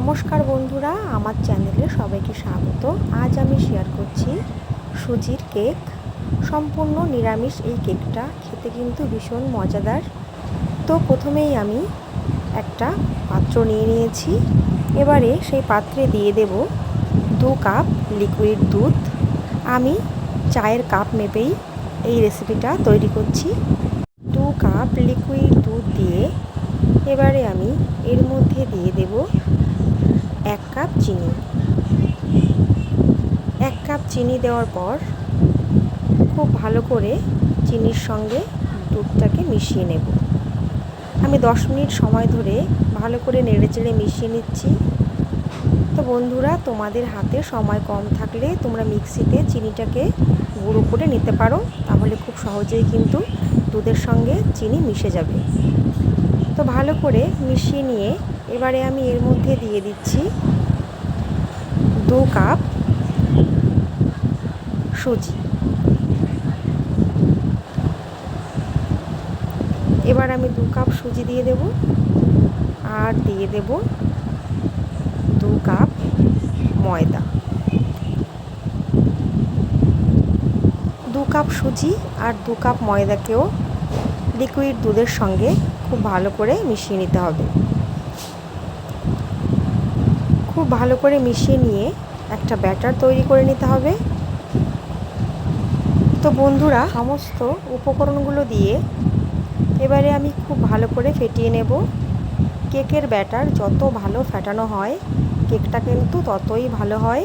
নমস্কার বন্ধুরা, আমার চ্যানেলে সবাইকে স্বাগত। আজ আমি শেয়ার করছি সুজির কেক সম্পূর্ণ নিরামিষ এই কেকটা খেতে কিন্তু ভীষণ মজাদার। তো প্রথমেই আমি একটা পাত্র নিয়ে নিয়েছি। এবারে সেই পাত্রে দিয়ে দেব দু কাপ লিকুইড দুধ। আমি চায়ের কাপ মেপেই এই রেসিপিটা তৈরি করছি। দু কাপ লিকুইড দুধ দিয়ে এবারে আমি এর মধ্যে দিয়ে দেব এক কাপ চিনি। এক কাপ চিনি দেওয়ার পর খুব ভালো করে চিনির সঙ্গে দুধটাকে মিশিয়ে নেব। আমি দশ মিনিট সময় ধরে ভালো করে নেড়েচেড়ে মিশিয়ে নিচ্ছি। তো বন্ধুরা, তোমাদের হাতে সময় কম থাকলে তোমরা মিক্সিতে চিনিটাকে গুঁড়ো করে নিতে পারো। তাহলে খুব সহজেই কিন্তু দুধের সঙ্গে চিনি মিশে যাবে। তো ভালো করে মিশিয়ে নিয়ে এবারে আমি এর মধ্যে দিয়ে দিচ্ছি দু কাপ সুজি। এবার আমি দু কাপ সুজি দিয়ে দেব আর দিয়ে দেব দু কাপ ময়দা। দু কাপ সুজি আর দু কাপ ময়দাকেও লিকুইড দুধের সঙ্গে খুব ভালো করে মিশিয়ে নিতে হবে। খুব ভালো করে মিশিয়ে নিয়ে একটা ব্যাটার তৈরি করে নিতে হবে। তো বন্ধুরা, সমস্ত উপকরণগুলো দিয়ে এবারে আমি খুব ভালো করে ফেটিয়ে নেব। কেকের ব্যাটার যত ভালো ফেটানো হয়, কেকটা কিন্তু ততই ভালো হয়।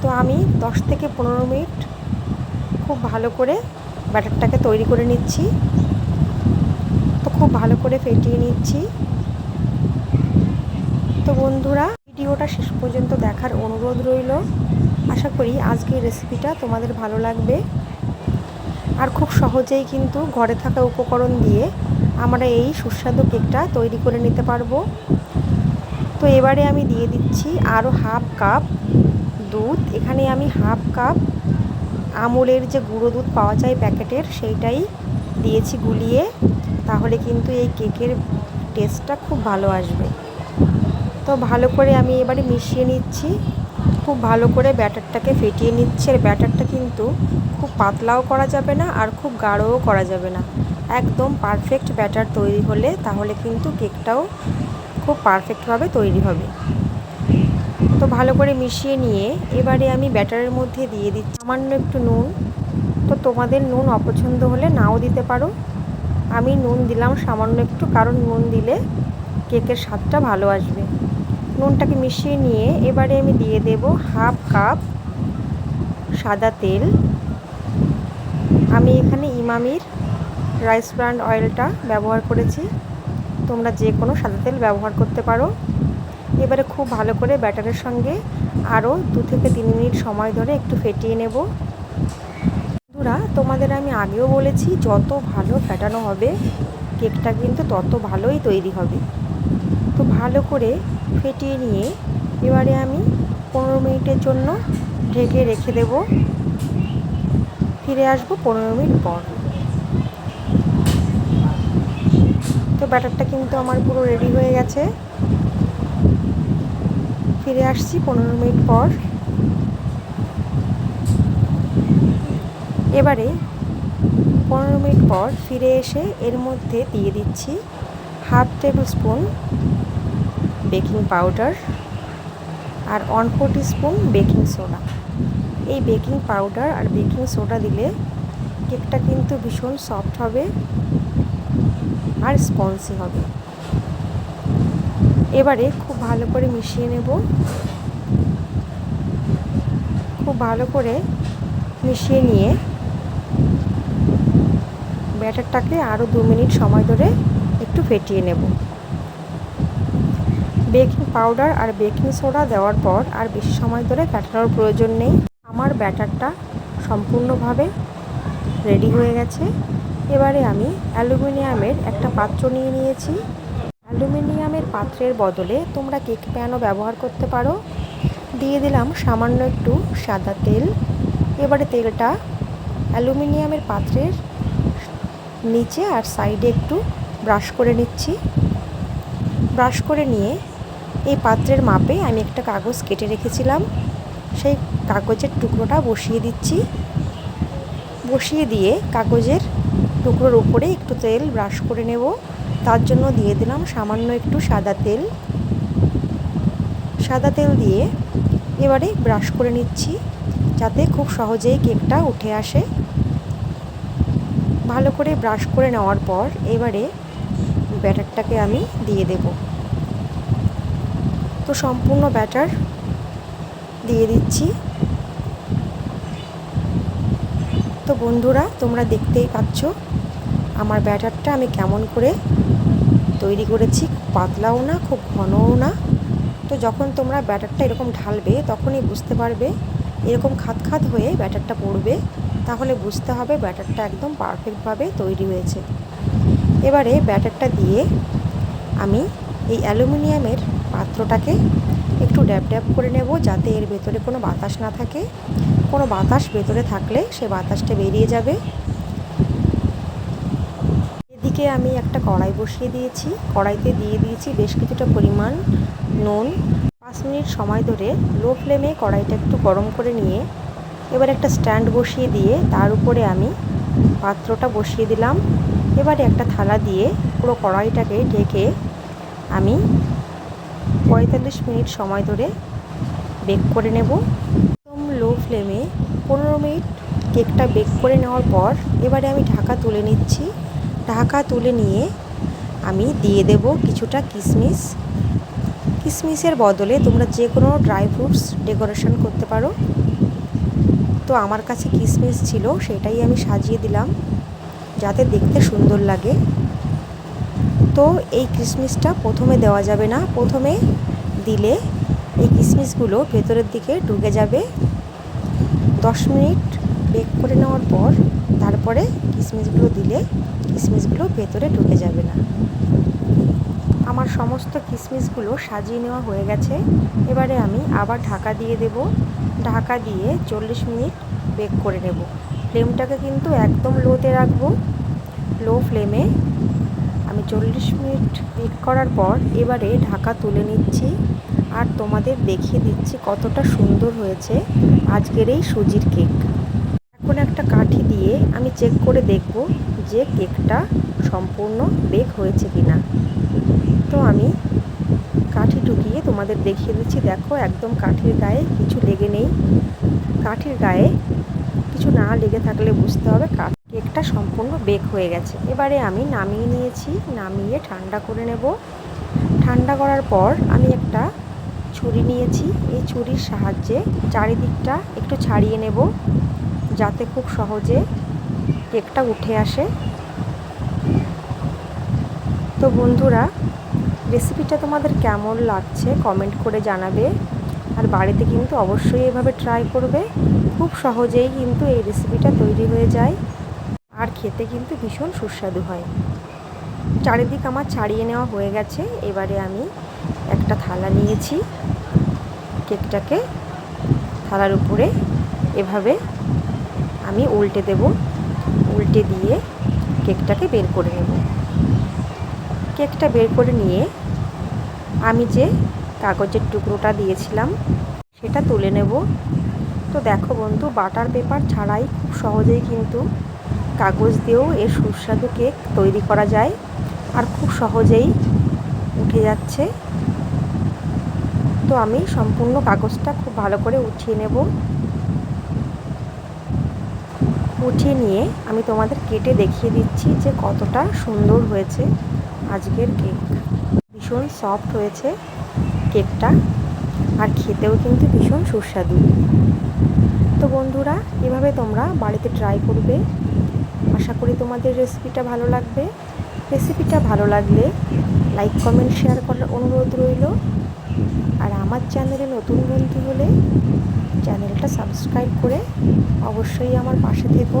তো আমি দশ থেকে পনেরো মিনিট খুব ভালো করে ব্যাটারটাকে তৈরি করে নিচ্ছি। তো খুব ভালো করে ফেটিয়ে নিচ্ছি। তো বন্ধুরা, ভিডিওটা শেষ পর্যন্ত দেখার অনুরোধ রইল। আশা করি আজকের রেসিপিটা তোমাদের ভালো লাগবে। আর খুব সহজেই কিন্তু ঘরে থাকা উপকরণ দিয়ে আমরা এই সুস্বাদু কেকটা তৈরি করে নিতে পারব। তো এবারে আমি দিয়ে দিচ্ছি আরও হাফ কাপ দুধ। এখানে আমি হাফ কাপ আমুলের যে গুঁড়ো দুধ পাওয়া যায় প্যাকেটের, সেইটাই দিয়েছি গুলিয়ে। তাহলে কিন্তু এই কেকের টেস্টটা খুব ভালো আসবে। তো ভালো করে আমি এবারে মিশিয়ে নিচ্ছি। খুব ভালো করে ব্যাটারটাকে ফেটিয়ে নিচ্ছে। আর ব্যাটারটা কিন্তু খুব পাতলাও করা যাবে না আর খুব গাঢ়ও করা যাবে না। একদম পারফেক্ট ব্যাটার তৈরি হলে তাহলে কিন্তু কেকটাও খুব পারফেক্টভাবে তৈরি হবে। তো ভালো করে মিশিয়ে নিয়ে এবারে আমি ব্যাটারের মধ্যে দিয়ে দিচ্ছি সামান্য একটু নুন। তো তোমাদের নুন অপছন্দ হলে নাও দিতে পারো। আমি নুন দিলাম সামান্য একটু, কারণ নুন দিলে কেকের স্বাদটা ভালো আসবে। নুনটাকে মিশিয়ে নিয়ে এবারে আমি দিয়ে দেব হাফ কাপ সাদা তেল। আমি এখানে ইমামির রাইস ব্র্যান্ড অয়েলটা ব্যবহার করেছি। তোমরা যে কোনো সাদা তেল ব্যবহার করতে পারো। এবারে খুব ভালো করে ব্যাটারের সঙ্গে আরও দু থেকে তিন মিনিট সময় ধরে একটু ফেটিয়ে নেব। বন্ধুরা, তোমাদের আমি আগেও বলেছি, যত ভালো ফেটানো হবে, কেকটা কিন্তু তত ভালোই তৈরি হবে। ভালো করে ফেটিয়ে নিয়ে এবারে আমি পনেরো মিনিটের জন্য ঢেকে রেখে দেব। ফিরে আসব পনেরো মিনিট পর। তো ব্যাটারটা কিন্তু আমার পুরো রেডি হয়ে গেছে। ফিরে আসছি পনেরো মিনিট পর। এবারে পনেরো মিনিট পর ফিরে এসে এর মধ্যে দিয়ে দিচ্ছি half table spoon baking powder আর one four spoon baking soda. এই বেকিং পাউডার আর বেকিং সোডা দিলে কেকটা কিন্তু ভীষণ সফট হবে আর স্পঞ্জি হবে। এবারে খুব ভালো করে মিশিয়ে নেব। খুব ভালো করে মিশিয়ে নিয়ে ব্যাটারটাকে আরও দু মিনিট সময় ধরে একটু ফেটিয়ে নেব। বেকিং পাউডার আর বেকিং সোডা দেওয়ার পর আর বেশি সময় ধরে ফেটানোর প্রয়োজন নেই। আমার ব্যাটারটা সম্পূর্ণভাবে রেডি হয়ে গেছে। এবারে আমি অ্যালুমিনিয়ামের একটা পাত্র নিয়ে নিয়েছি। অ্যালুমিনিয়ামের পাত্রের বদলে তোমরা কেক প্যানও ব্যবহার করতে পারো। দিয়ে দিলাম সামান্য একটু সাদা তেল। এবারে তেলটা অ্যালুমিনিয়ামের পাত্রের নিচে আর সাইডে একটু ব্রাশ করে নিচ্ছি। ব্রাশ করে নিয়ে এই পাত্রের মাপে আমি একটা কাগজ কেটে রেখেছিলাম। সেই কাগজের টুকরোটা বসিয়ে দিচ্ছি। বসিয়ে দিয়ে কাগজের টুকরোর উপরে একটু তেল ব্রাশ করে নেব। তার জন্য দিয়ে দিলাম সামান্য একটু সাদা তেল। সাদা তেল দিয়ে এবারে ব্রাশ করে নিচ্ছি যাতে খুব সহজেই কেকটা উঠে আসে। ভালো করে ব্রাশ করে নেওয়ার পর এবারে ব্যাটারটাকে আমি দিয়ে দেব। তো সম্পূর্ণ ব্যাটার দিয়ে দিচ্ছি। তো বন্ধুরা, তোমরা দেখতেই পাচ্ছ আমার ব্যাটারটা আমি কেমন করে তৈরি করেছি। পাতলাও না, খুব ঘনও না। তো যখন তোমরা ব্যাটারটা এরকম ঢালবে, তখনই বুঝতে পারবে, এরকম খাত খাত হয়ে ব্যাটারটা পড়বে, তাহলে বুঝতে হবে ব্যাটারটা একদম পারফেক্টভাবে তৈরি হয়েছে। এবারে ব্যাটারটা দিয়ে আমি এই অ্যালুমিনিয়ামের পাত্রটাকে একটু ড্যাব ড্যাব করে নেব যাতে এর ভেতরে কোনো বাতাস না থাকে। কোনো বাতাস ভেতরে থাকলে সে বাতাসটা বেরিয়ে যাবে। এদিকে আমি একটা কড়াই বসিয়ে দিয়েছি। কড়াইতে দিয়ে দিয়েছি বেশ কিছুটা পরিমাণ নুন। পাঁচ মিনিট সময় ধরে লো ফ্লেমে কড়াইটা একটু গরম করে নিয়ে এবার একটা স্ট্যান্ড বসিয়ে দিয়ে তার উপরে আমি পাত্রটা বসিয়ে দিলাম। এবারে একটা থালা দিয়ে পুরো কড়াইটাকে ঢেকে আমি পঁয়তাল্লিশ মিনিট সময় ধরে বেক করে নেব। একদম লো ফ্লেমে পনেরো মিনিট কেকটা বেক করে নেওয়ার পর এবারে আমি ঢাকা তুলে নিচ্ছি। ঢাকা তুলে নিয়ে আমি দিয়ে দেব কিছুটা কিশমিশ কিশমিশের বদলে তোমরা যে কোনো ড্রাই ফ্রুটস ডেকোরেশন করতে পারো। তো আমার কাছে কিশমিশ ছিল সেটাই আমি সাজিয়ে দিলাম, যাতে দেখতে সুন্দর লাগে। তো এই কিশমিশটা প্রথমে দেওয়া যাবে না। প্রথমে দিলে এই কিশমিশগুলো ভেতরের দিকে ঢুকে যাবে। দশ মিনিট বেক করে নেওয়ার পর তারপরে কিশমিশগুলো দিলে কিশমিশগুলো ভেতরে ঢুকে যাবে না। আমার সমস্ত কিশমিশগুলো সাজিয়ে নেওয়া হয়ে গেছে। এবারে আমি আবার ঢাকা দিয়ে দেব। ঢাকা দিয়ে চল্লিশ মিনিট বেক করে নেব। ফ্লেমটাকে কিন্তু একদম লোতে রাখব। লো ফ্লেমে আমি চল্লিশ মিনিট বেক করার পর এবারে ঢাকা তুলে নিচ্ছি আর তোমাদের দেখিয়ে দিচ্ছি কতটা সুন্দর হয়েছে আজকের এই সুজির কেক। এখন একটা কাঠি দিয়ে আমি চেক করে দেখব যে কেকটা সম্পূর্ণ বেক হয়েছে কি না তো আমি কাঠি ঢুকিয়ে তোমাদের দেখিয়ে দিচ্ছি, দেখো একদম কাঠির গায়ে কিছু লেগে নেই। কাঠির গায়ে কিছু না লেগে থাকলে বুঝতে হবে কেকটা সম্পূর্ণ বেক হয়ে গেছে। এবারে আমি নামিয়ে নিয়েছি, নামিয়ে ঠান্ডা করে নেব। ঠান্ডা করার পর আমি একটা ছুরি নিয়েছি। এই ছুরির সাহায্যে চারিদিকটা একটু ছাড়িয়ে নেব, যাতে খুব সহজে কেকটা উঠে আসে। তো বন্ধুরা, রেসিপিটা তোমাদের কেমন লাগছে কমেন্ট করে জানাবে। আর বাড়িতে কিন্তু অবশ্যই এভাবে ট্রাই করবে। খুব সহজেই কিন্তু এই রেসিপিটা তৈরি হয়ে যায়। আর খেতে কিন্তু ভীষণ সুস্বাদু হয়। চারিদিক আমার ছাড়িয়ে নেওয়া হয়ে গেছে। এবারে আমি একটা থালা নিয়েছি। কেকটাকে থালার উপরে এভাবে আমি উল্টে দেব। উল্টে দিয়ে কেকটাকে বের করে নেব। কেকটা বের করে নিয়ে আমি যে কাগজের টুকরোটা দিয়েছিলাম, সেটা তুলে নেব। তো দেখো বন্ধু, বাটার পেপার ছাড়াই খুব সহজেই কিন্তু কাগজ দিয়েও এর সুস্বাদু কেক তৈরি করা যায় আর খুব সহজেই উঠে যাচ্ছে। তো আমি সম্পূর্ণ কাগজটা খুব ভালো করে উঠিয়ে নেব। উঠিয়ে নিয়ে আমি তোমাদের কেটে দেখিয়ে দিচ্ছি যে কতটা সুন্দর হয়েছে আজকের কেক। ভীষণ সফট হয়েছে কেকটা আর খেতেও কিন্তু ভীষণ সুস্বাদু। তো বন্ধুরা, এভাবে তোমরা বাড়িতে ট্রাই করবে। আশা করি তোমাদের রেসিপিটা ভালো লাগবে। রেসিপিটা ভালো লাগলে লাইক কমেন্ট শেয়ার করার অনুরোধ রইল। আর আমার চ্যানেলে নতুন বন্ধু হলে চ্যানেলটা সাবস্ক্রাইব করে অবশ্যই আমার পাশে থেকো।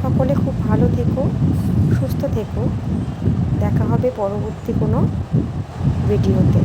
সকলে খুব ভালো থেকো, সুস্থ থেকো। দেখা হবে পরবর্তী কোনো ভিডিওতে